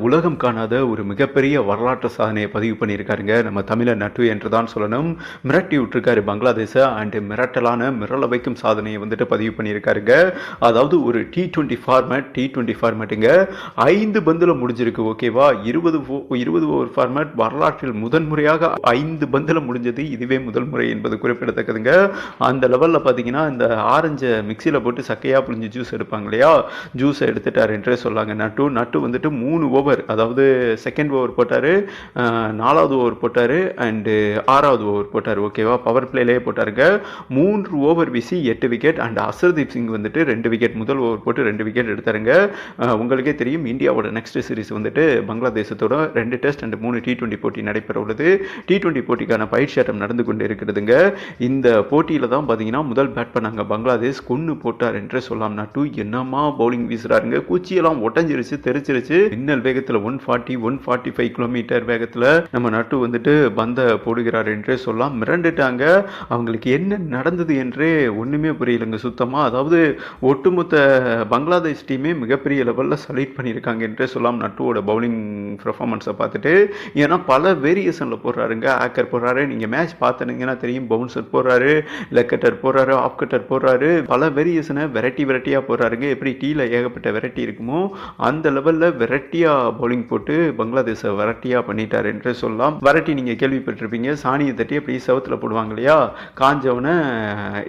உலகம் காணாத ஒரு மிகப்பெரிய வரலாற்று சாதனையை பதிவு பண்ணியிருக்காருங்க. நம்ம தமிழர் நட்டு என்று தான் சொல்லணும். மிரட்டி விட்டுருக்காரு பங்களாதேஷை அண்டு மிரட்டலான மிரள வைக்கும் சாதனையை வந்துட்டு பதிவு பண்ணியிருக்காருங்க. அதாவது ஒரு T twenty format T twenty ஃபார்மேட்டுங்க ஐந்து பந்தில் முடிஞ்சிருக்கு ஓகேவா இருபது ஓ- இருபது ஓவர் ஃபார்மேட் வரலாற்றில் முதன்முறையாக ஐந்து பந்தில் முடிஞ்சது. இதுவே முதல் முறை என்பது குறிப்பிடத்தக்கதுங்க. அந்த லெவலில் பார்த்தீங்கன்னா இந்த ஆரஞ்சை மிக்சியில் போட்டு சக்கையாக புழிஞ்சு ஜூஸ் எடுப்பாங்க இல்லையா? ஜூஸை எடுத்துட்டார் என்றே சொல்லாங்க. நட்டு நட்டு வந்துட்டு மூணு ஓவர் அதாவது செகண்ட் ஓவர் போட்டார் நாலாவது ஓவர் போட்டார் அண்டு ஆறாவது ஓவர் போட்டார் ஓகேவா பவர் பிளேலேயே போட்டாருங்க. மூன்று ஓவர் வீசி எட்டு விக்கெட் அண்ட் அசர்தீப் சிங் வந்துட்டு ரெண்டு விக்கெட் முதல் ஓவர் போட்டு ரெண்டு விக்கெட் எடுத்தாருங்க. உங்களுக்கே தெரியும் இந்தியாவோட நெக்ஸ்ட் சீரிஸ் வந்துட்டு பங்களாதேசத்தோட ரெண்டு டெஸ்ட் அண்ட் மூணு டி டுவெண்ட்டி போட்டி நடைபெற உள்ளது. டி டுவெண்ட்டி போட்டிக்கான பயிற்சி ஆட்டம் நடந்து கொண்டு இருக்கிறதுங்க இந்த போட்டியில் தான் பார்த்தீங்கன்னா முதல் பேட் பண்ணாங்க பங்களாதேஷ். கொன்று போட்டார் என்று சொல்லலாம். நட்டு என்னமா பவுலிங் வீசுறாருங்க. குச்சியெல்லாம் உடஞ்சிருச்சு தெரிச்சிருச்சு. மின்னல் வேகத்தில் one forty one forty five kilometre வேகத்தில் நம்ம நட்டு வந்துட்டு பந்த போடுகிறார் என்றே சொல்லலாம். மிரண்டுட்டாங்க. அவங்களுக்கு என்ன நடந்தது என்றே ஒன்றுமே புரியலைங்க. சுத்தமாக அதாவது ஒட்டுமொத்த பங்களாதேஷ் டீமே மிகப்பெரிய லெவலில் சல்யூட் பண்ணியிருக்காங்க என்றே சொல்லலாம். நட்டுவோட பவுலிங் பர்ஃபார்மன்ஸை பார்த்துட்டு. ஏன்னா பல வேரியேஷனில் போடுறாருங்க. ஆக்கர் போடுறாரு. நீங்கள் மேட்ச் பார்த்துனீங்கன்னா தெரியும். பவுன்சர் போடுறாரு. லெக்கட்டர் போடுறாரு. ஆஃப் கட்டர் போடுறாரு. பல வேரியேஷனை வெரைட்டி வெரைட்டியாக போடுறாருங்க. எப்படி டீயில் ஏகப்பட்ட வெரைட்டி இருக்குமோ அந்த லெவலில் வெரைட்டியாக பவுலிங் போட்டு பங்களாதேஷை வெரைட்டியாக பண்ணிட்டார் என்று சொல்லலாம். வெரைட்டி நீங்கள் கேள்விப்பட்டிருப்பீங்க. சாணியை தட்டி அப்படி செவத்தில் போடுவாங்க இல்லையா? காஞ்சவனை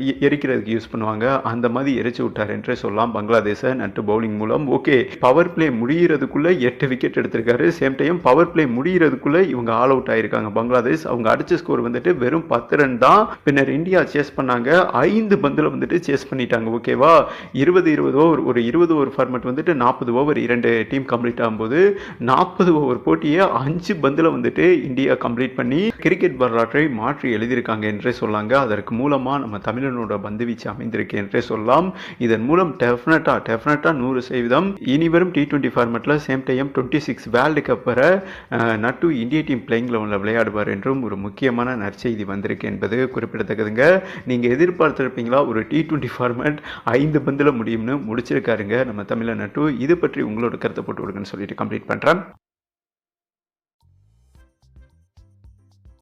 எ- எரிக்கிறதுக்கு யூஸ் பண்ணுவாங்க. அந்த மாதிரி எரிச்சு விட்டார் என்றே சொல்லலாம். பங்களாதேஷை நட்டு பவுலிங் மூலம். ஓகே பவர் பிளே முடிகிறதுக்குள்ள எட்டு விக்கெட் எடுத்திருக்காரு. சேம் டைம் பவர் பிளே முடிகிறதுக்குள்ள இவங்க ஆல் அவுட் ஆயிருக்காங்க. பங்களாதேஷ் அவங்க அடிச்ச ஸ்கோர் வந்துட்டு வெறும் பத்து ரன் தான். பின்னர் இந்தியா சேஸ் பண்ணாங்க. ஐந்து பந்தில் வந்துட்டு சேஸ் பண்ணிட்டாங்க. ஓகேவா? இருபது இருபது ஓவர் ஒரு இருபது ஓவர் ஃபார்மேட் வந்துட்டு நாற்பது ஓவர் இரண்டு டீம் கம்ப்ளீட் ஆகும்போது நாற்பது ஓவர் போட்டியை அஞ்சு பந்தில் வந்துட்டு இந்தியா கம்ப்ளீட் பண்ணி கிரிக்கெட் வரலாற்றை மாற்றி எழுதியிருக்காங்க என்றே சொல்லாங்க. அதற்கு மூலமாக நம்ம தமிழனோட பந்து வீச்சு அமைந்திருக்கு என்றே சொல்லலாம். இதன் மூலம் டெஃபினட்டாக டெஃபினட்டாக நூறு சதவீதம். இனிவரும் T twenty ஃபார்மெட்டில் same time twenty six world cup வர நட்டு இந்திய டீம் பிளேயிங் லெவனில் விளையாடுவார் என்றும் ஒரு முக்கியமான நற்செய்தி வந்திருக்கு என்பது குறிப்பிடத்தக்கதுங்க. நீங்கள் எதிர்பார்த்துருப்பீங்களா? ஒரு டி டுவெண்ட்டி ஃபார்மேட் ஐந்து பந்தில் முடியும்னு முடிச்சிருக்காருங்க நம்ம தமிழ நட்டு இது பற்றி உங்களோட கருத்தை போட்டு விடுங்கன்னு சொல்லிட்டு கம்ப்ளீட் பண்ணுறேன்